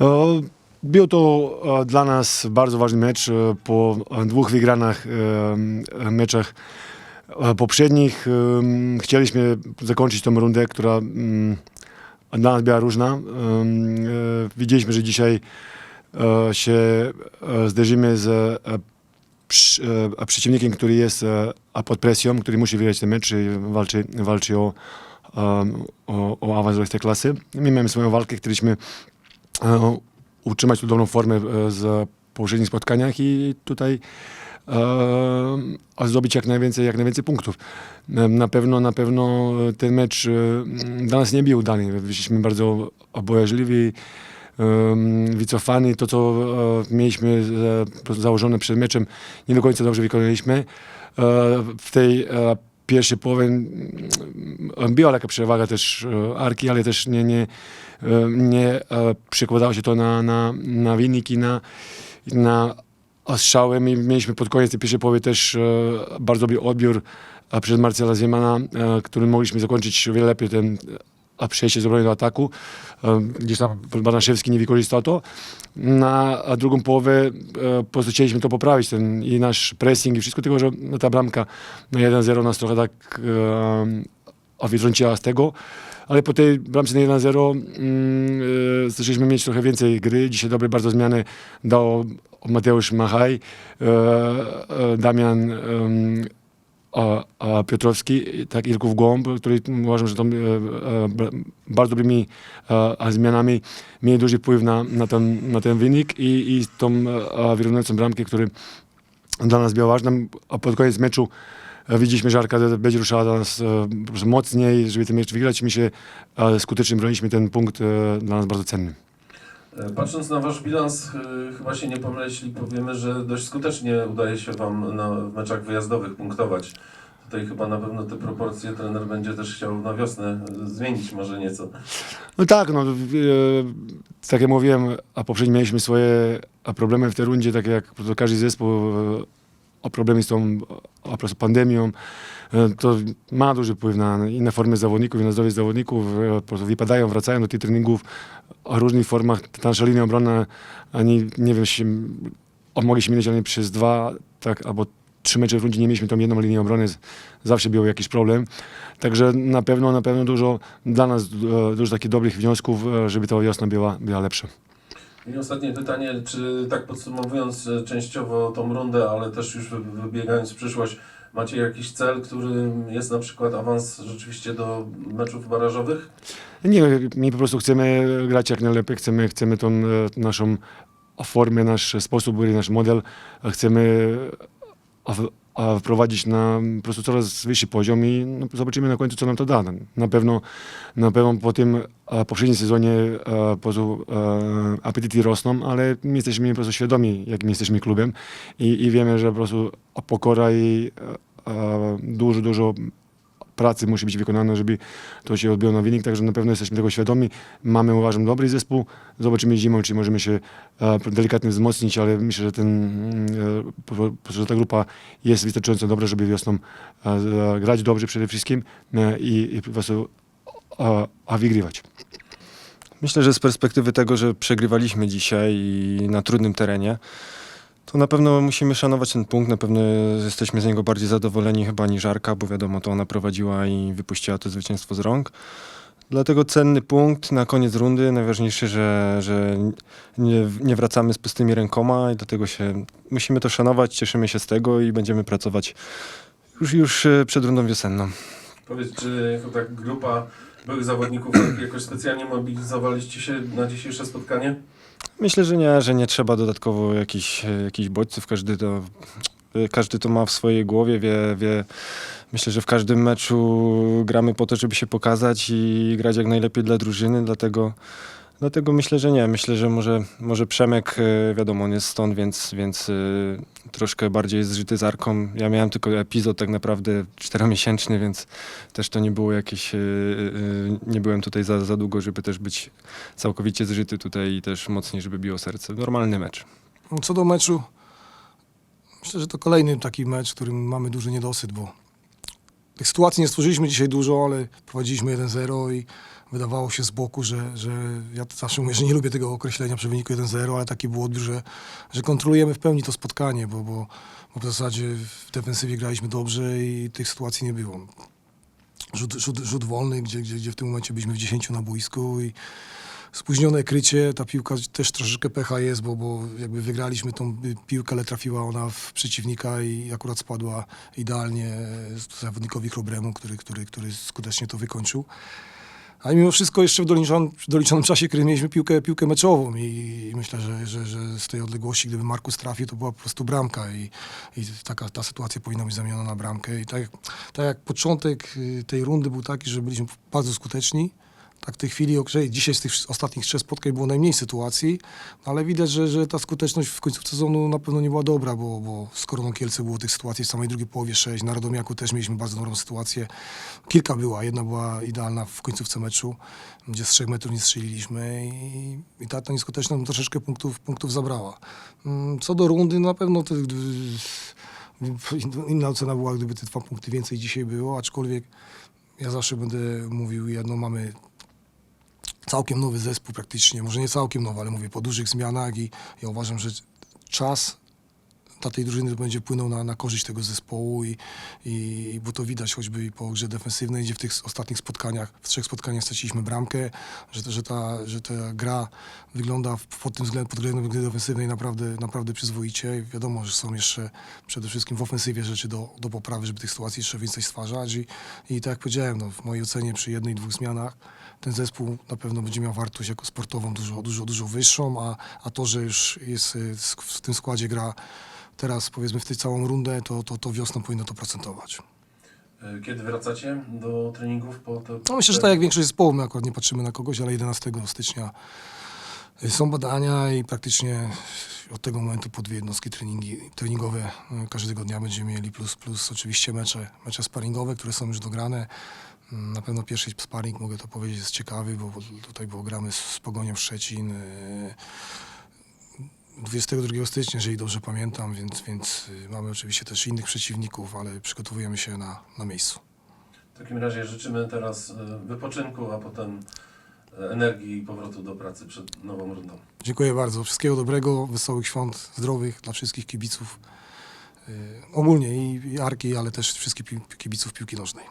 E, Był to e, dla nas bardzo ważny mecz e, po dwóch wygranych meczach poprzednich. Chcieliśmy zakończyć tą rundę, która dla nas była różna. Widzieliśmy, że dzisiaj się zderzymy z przeciwnikiem, który jest pod presją, który musi wygrać ten mecz i walczy, walczy o, o, o awans do Ekstraklasy. My mamy swoją walkę, e, utrzymać tu dobrą formę e, z poprzednich spotkaniach i tutaj e, zdobyć jak najwięcej, jak najwięcej punktów. E, Na pewno, na pewno ten mecz e, dla nas nie był udany. Byliśmy bardzo obojaźliwi, em, wycofani. To, co e, mieliśmy e, założone przed meczem, nie do końca dobrze wykonaliśmy. E, w tej pierwszej połowie mm, była taka przewaga też e, Arki, ale też nie, nie, e, nie e, przekładało się to na, na, na wyniki, na, na strzały. My mieliśmy pod koniec tej pierwszej połowy też bardzo dobry odbiór przez Marcela Ziemana, którym mogliśmy zakończyć o wiele lepiej ten a przejście z obrony do ataku. Gdzieś tam Banaszewski nie wykorzystał to. Na drugą połowę e, po chcieliśmy to poprawić, ten i nasz pressing i wszystko, tylko że no, ta bramka na 1-0 nas trochę tak wytrąciła z tego. Ale po tej bramce na 1-0 mm, e, zaczęliśmy mieć trochę więcej gry. Dzisiaj dobre bardzo zmiany dał Mateusz Machaj, e, Damian a, a Piotrowski, tak Irków Głąb, który uważam, że tam e, e, bardzo dobrymi e, zmianami mieli duży wpływ na, na, ten, na ten wynik i, i tą e, wyrównującą bramkę, który dla nas był ważny. A pod koniec meczu e, widzieliśmy, że Arka będzie ruszała dla nas e, mocniej, żeby ten mecz wygrać. My się e, skutecznie broniliśmy ten punkt e, dla nas bardzo cenny. E, Patrząc na wasz bilans, e, chyba się nie pomylę, powiemy, że dość skutecznie udaje się wam na, w meczach wyjazdowych punktować. Tutaj chyba na pewno te proporcje trener będzie też chciał na wiosnę zmienić może nieco. No tak, no, e, tak jak mówiłem, a poprzednio mieliśmy swoje problemy w tej rundzie, tak jak każdy zespół, o problemy z tą po prostu pandemią, e, to ma duży wpływ na, i na formę zawodników, i na zdrowie zawodników. e, Po prostu wypadają, wracają do tych treningów o różnych formach. Ta nasza linia obronna, ani nie wiem, się, o, mogliśmy mieć ale przez dwa, tak, albo trzy mecze w rundzie nie mieliśmy tą jedną linię obrony, zawsze był jakiś problem. Także na pewno, na pewno dużo dla nas e, dużo takich dobrych wniosków, żeby ta wiosna była, była lepsza. I ostatnie pytanie, czy tak podsumowując e, częściowo tą rundę, ale też już wy- wybiegając w przyszłość, macie jakiś cel, którym jest na przykład awans rzeczywiście do meczów barażowych? Nie, my po prostu chcemy grać jak najlepiej, chcemy, chcemy tą e, naszą formę, nasz sposób gry, nasz model, e, chcemy a, a wprowadzić na po prostu coraz wyższy poziom i no, zobaczymy na końcu, co nam to da. Na pewno, na pewno po tym e, poprzednim sezonie e, po prostu e, apetyty rosną, ale my jesteśmy po prostu świadomi, jakim jesteśmy klubem i, i wiemy, że po prostu pokora i e, dużo, dużo pracy musi być wykonana, żeby to się odbiło na wynik, także na pewno jesteśmy tego świadomi. Mamy, uważam, dobry zespół. Zobaczymy zimą, czy możemy się e, delikatnie wzmocnić, ale myślę, że, ten, e, że ta grupa jest wystarczająco dobra, żeby wiosną e, grać dobrze przede wszystkim i, i po prostu a, a wygrywać. Myślę, że z perspektywy tego, że przegrywaliśmy dzisiaj i na trudnym terenie, to na pewno musimy szanować ten punkt. Na pewno jesteśmy z niego bardziej zadowoleni chyba niż Arka, bo wiadomo, to ona prowadziła i wypuściła to zwycięstwo z rąk. Dlatego cenny punkt na koniec rundy. Najważniejsze, że, że nie, nie wracamy z pustymi rękoma i dlatego się musimy to szanować, cieszymy się z tego i będziemy pracować już, już e, przed rundą wiosenną. Powiedz, czy jako tak grupa byłych zawodników jakoś specjalnie mobilizowaliście się na dzisiejsze spotkanie? Myślę, że nie, że nie trzeba dodatkowo jakichś, jakichś bodźców. Każdy to, każdy to ma w swojej głowie, wie, wie. Myślę, że w każdym meczu gramy po to, żeby się pokazać i grać jak najlepiej dla drużyny, dlatego, dlatego myślę, że nie. Myślę, że może, może Przemek, e, wiadomo, on jest stąd, więc, więc e, troszkę bardziej jest zżyty z Arką. Ja miałem tylko epizod tak naprawdę czteromiesięczny, więc też to nie było jakieś, e, nie byłem tutaj za, za długo, żeby też być całkowicie zżyty tutaj i też mocniej, żeby biło serce. Normalny mecz. Co do meczu, myślę, że to kolejny taki mecz, w którym mamy duży niedosyt, bo tych sytuacji nie stworzyliśmy dzisiaj dużo, ale prowadziliśmy 1-0 i wydawało się z boku, że, że ja zawsze mówię, że nie lubię tego określenia przy wyniku 1-0, ale taki był odbiór, że, że kontrolujemy w pełni to spotkanie, bo, bo, bo w zasadzie w defensywie graliśmy dobrze i tych sytuacji nie było. Rzut, rzut, rzut wolny, gdzie, gdzie, gdzie w tym momencie byliśmy w 10 na boisku i spóźnione krycie, ta piłka też troszeczkę pecha jest, bo, bo jakby wygraliśmy tą piłkę, ale trafiła ona w przeciwnika i akurat spadła idealnie zawodnikowi Chrobremu, który, który, który skutecznie to wykończył. A mimo wszystko jeszcze w doliczonym, doliczonym czasie, kiedy mieliśmy piłkę, piłkę meczową i, myślę, że, że, że z tej odległości, gdyby Markus trafił, to była po prostu bramka i, i taka ta sytuacja powinna być zamieniona na bramkę. I tak, tak jak początek y, tej rundy był taki, że byliśmy bardzo skuteczni, tak w tej chwili, okej, dzisiaj z tych ostatnich trzech spotkań było najmniej sytuacji, no ale widać, że, że ta skuteczność w końcu sezonu na pewno nie była dobra, bo, bo z Koroną Kielce było tych sytuacji w samej drugiej połowie sześć, na Radomiaku też mieliśmy bardzo dobrą sytuację. Kilka była, jedna była idealna w końcówce meczu, gdzie z trzech metrów nie strzeliliśmy i, i ta, ta nieskuteczność troszeczkę punktów, punktów zabrała. Mm, Co do rundy, na pewno to, inna ocena była, gdyby te dwa punkty więcej dzisiaj było, aczkolwiek ja zawsze będę mówił jedno, mamy całkiem nowy zespół praktycznie, może nie całkiem nowy, ale mówię po dużych zmianach i ja uważam, że czas dla tej drużyny będzie płynął na, na korzyść tego zespołu i, i bo to widać choćby i po grze defensywnej, gdzie w tych ostatnich spotkaniach, w trzech spotkaniach straciliśmy bramkę, że, że, ta, że ta gra wygląda pod tym względem, pod względem gry defensywnej naprawdę, naprawdę przyzwoicie. I wiadomo, że są jeszcze przede wszystkim w ofensywie rzeczy do, do poprawy, żeby tych sytuacji jeszcze więcej stwarzać i, i tak jak powiedziałem, no, w mojej ocenie przy jednej, dwóch zmianach ten zespół na pewno będzie miał wartość jako sportową dużo, dużo, dużo wyższą, a, a to, że już jest sk- w tym składzie gra teraz powiedzmy w tej całą rundę, to, to, to wiosną powinno to procentować. E, Kiedy wracacie do treningów po te... No myślę, że tak jak większość zespołów, my akurat nie patrzymy na kogoś, ale 11 stycznia są badania i praktycznie od tego momentu po dwie jednostki treningi, treningowe y, każdego dnia będziemy mieli, plus, plus oczywiście mecze, mecze sparingowe, które są już dograne. Mm, Na pewno pierwszy sparring, mogę to powiedzieć, jest ciekawy, bo tutaj było gramy z, z Pogonią Szczecin. Y, 22 stycznia, jeżeli dobrze pamiętam, więc, więc y, mamy oczywiście też innych przeciwników, ale przygotowujemy się na, na miejscu. W takim razie życzymy teraz e, wypoczynku, a potem e, energii i powrotu do pracy przed nową rundą. Dziękuję bardzo. Wszystkiego dobrego, wesołych świąt, zdrowych dla wszystkich kibiców. y, ogólnie i, Arki, ale też wszystkich kibiców piłki nożnej.